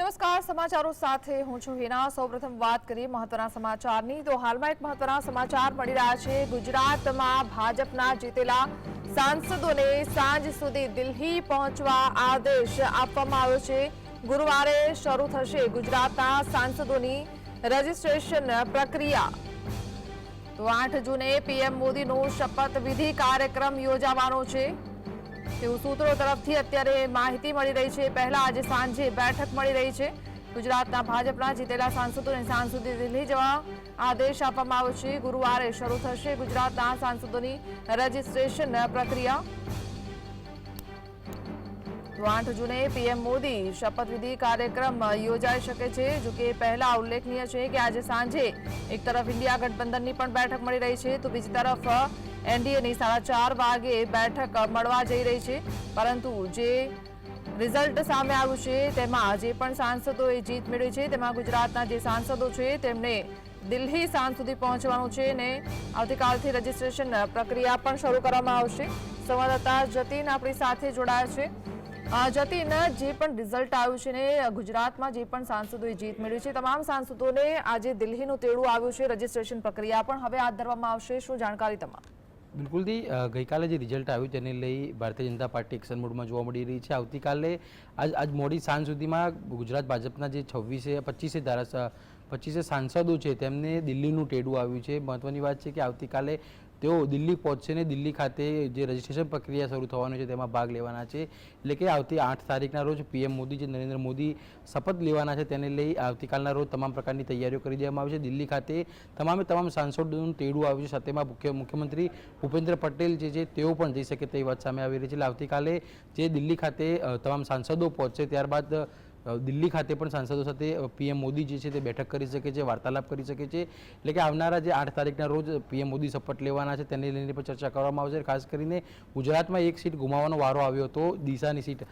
નમસ્કાર, સમાચારો સાથે હું છું હિના. સૌપ્રથમ વાત કરીએ મહત્વના સમાચારની. તો હાલમાં એક મહત્વના સમાચાર મળી રહ્યા છે. ગુજરાતમાં ભાજપના જીતેલા સાંસદોને સાંજ સુધી દિલ્હી પહોંચવા આદેશ આપવામાં આવ્યો છે. ગુરુવારે શરૂ થશે ગુજરાતના સાંસદોની રજીસ્ટ્રેશન પ્રક્રિયા. તો આઠ જૂને પીએમ મોદીનો શપથવિધિ કાર્યક્રમ યોજાવાનો છે. તેવું સૂત્રો તરફથી અત્યારે માહિતી મળી રહી છે. પહેલા આજે સાંજે બેઠક મળી રહી છે. ગુજરાતના ભાજપના જીતેલા સાંસદોને સાંજ સુધી દિલ્હી જવા આદેશ આપવામાં આવ્યો છે. ગુરુવારે શરૂ થશે ગુજરાતના સાંસદોની રજીસ્ટ્રેશન પ્રક્રિયા. તો આઠ જૂને પીએમ મોદી શપથવિધિ કાર્યક્રમ યોજાઈ શકે છે, જો કે પહેલા ઉલ્લેખનીય છે કે આજે સાંજે એક તરફ ઇન્ડિયા ગઠબંધનની પણ બેઠક મળી રહી છે, તો બીજી તરફ એનડીએની સાડા ચાર વાગે બેઠક મળવા જઈ રહી છે. પરંતુ જે રિઝલ્ટ સામે આવ્યું છે, તેમાં જે પણ સાંસદોએ જીત મેળવી છે, તેમાં ગુજરાતના જે સાંસદો છે, તેમને દિલ્હી સાંજ સુધી પહોંચવાનું છે ને આવતીકાલથી રજીસ્ટ્રેશન પ્રક્રિયા પણ શરૂ કરવામાં આવશે. સંવાદદાતા જતીન આપણી સાથે જોડાયા છે. જતીન જે પણ રિઝલ્ટ આવ્યું છે ને, ગુજરાતમાં જે પણ સાંસદોએ જીત મેળવી છે, તમામ સાંસદોને આજે દિલ્હીનું તેડું આવ્યું છે, રજીસ્ટ્રેશન પ્રક્રિયા પણ હવે હાથ ધરવામાં આવશે, શું જાણકારી તમામ? બિલકુલથી ગઈકાલે જે રિઝલ્ટ આવ્યું તેને લઈ ભારતીય જનતા પાર્ટી એક્શન મોડમાં જોવા મળી રહી છે. આવતીકાલે આજ આજ મોડી સાંજ સુધીમાં ગુજરાત ભાજપના જે છવ્વીસે પચીસે ધારા પચીસે સાંસદો છે તેમને દિલ્હીનું ટેડું આવ્યું છે. મહત્વની વાત છે કે આવતીકાલે તેઓ દિલ્હી પહોંચશે દિલ્હી ખાતે જે રજિસ્ટ્રેશન પ્રક્રિયા શરૂ થવાની છે તેમાં ભાગ લેવાના છે. એટલે કે આવતી આઠ તારીખના રોજ પીએમ મોદી જે નરેન્દ્ર મોદી શપથ લેવાના છે તેને લઈ આવતીકાલના રોજ તમામ પ્રકારની તૈયારીઓ કરી દેવામાં આવી છે. દિલ્હી ખાતે તમામે તમામ સાંસદોનું તેડું આવ્યું છે. સાથેમાં મુખ્ય મુખ્યમંત્રી ભૂપેન્દ્ર પટેલ જે છે તેઓ પણ જઈ શકે તેવી વાત સામે આવી રહી છે. એટલે આવતીકાલે જે દિલ્હી ખાતે તમામ સાંસદો પહોંચશે ત્યારબાદ દિલ્હી ખાતે પણ સાંસદો સાથે પીએમ મોદી જે છે તે બેઠક કરી શકે છે, વાર્તાલાપ કરી શકે છે. એટલે કે આવનારા જે આઠ તારીખના રોજ પીએમ મોદી શપથ લેવાના છે, તેને લઈને પણ ચર્ચા કરવામાં આવશે. ખાસ કરીને ગુજરાતમાં એક સીટ ગુમાવવાનો વારો આવ્યો હતો દિશાની સીટ.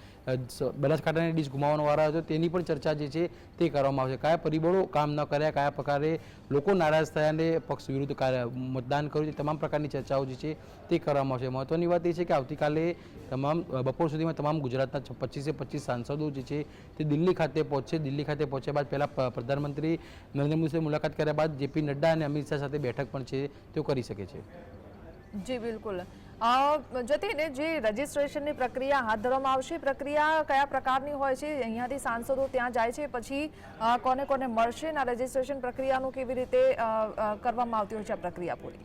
બનાસકાંઠાની ડીશ ગુમાવવાનો વારો આવ્યો હતો, તેની પણ ચર્ચા જે છે તે કરવામાં આવશે. કયા પરિબળો કામ ન કર્યા, કયા પ્રકારે લોકો નારાજ થયા અને પક્ષ વિરુદ્ધ મતદાન કર્યું છે, તમામ પ્રકારની ચર્ચાઓ જે છે તે કરવામાં આવશે. મહત્વની વાત એ છે કે આવતીકાલે તમામ બપોર સુધીમાં તમામ ગુજરાતના પચીસે પચીસ સાંસદો જે છે તે દિલ્હી ખાતે પહોંચશે દિલ્હી ખાતે પહોંચ્યા બાદ પહેલાં પ્રધાનમંત્રી નરેન્દ્ર મોદી મુલાકાત કર્યા બાદ જેપી નડ્ડા અને અમિત શાહ સાથે બેઠક પણ છે. તેઓ કરી શકે છે. જી, બિલકુલ. જતીને, જે રજીસ્ટ્રેશનની પ્રક્રિયા હાથ ધરવામાં આવશે પ્રક્રિયા કયા પ્રકારની હોય છે? અહીંયાથી સાંસદો ત્યાં જાય છે, પછી કોને કોને મળશે? આ રજીસ્ટ્રેશન પ્રક્રિયાનું કેવી રીતે કરવામાં આવતી હોય છે આ પ્રક્રિયા પૂરી?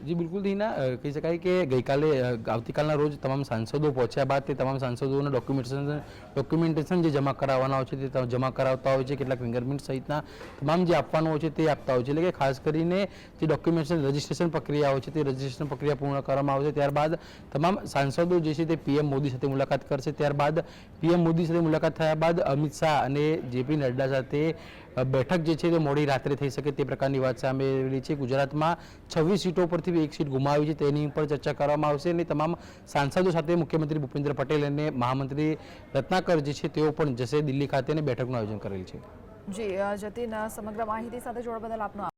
જી, બિલકુલ થીના કહી શકાય કે ગઈકાલે આવતીકાલના રોજ તમામ સાંસદો પહોંચ્યા બાદ તે તમામ સાંસદોના ડોક્યુમેન્ટેશન ડોક્યુમેન્ટેશન જે જમા કરાવવાના હોય છે, તે જમા કરાવતા હોય છે, કેટલાક ફિંગરપ્રિન્ટ સહિતના તમામ જે આપવાનું હોય છે તે આપતા હોય છે. એટલે કે ખાસ કરીને જે ડોક્યુમેન્ટેશન રજિસ્ટ્રેશન પ્રક્રિયા હોય છે, તે રજિસ્ટ્રેશન પ્રક્રિયા પૂર્ણ કરવામાં આવશે. ત્યારબાદ તમામ સાંસદો જે છે તે પીએમ મોદી સાથે મુલાકાત કરશે. ત્યારબાદ પીએમ મોદી સાથે મુલાકાત થયા બાદ અમિત શાહ અને જેપી નડ્ડા સાથે બેઠક જે છે તે મોડી રાત્રે થઈ શકે તે પ્રકારની વાત સામે આવેલી છે. ગુજરાતમાં છવ્વીસ સીટો પરથી એક સીટ ગુમાવી છે. તેની ઉપર ચર્ચા કરવામાં આવશે અને તમામ સાંસદો સાથે મુખ્યમંત્રી ભૂપેન્દ્ર પટેલ અને મહામંત્રી રત્નાકર જે છે તેઓ પણ જશે દિલ્હી ખાતે અને બેઠકનું આયોજન કરેલ છે. જી જતીન સમગ્ર માહિતી સાથે જોડવા બદલ આપનો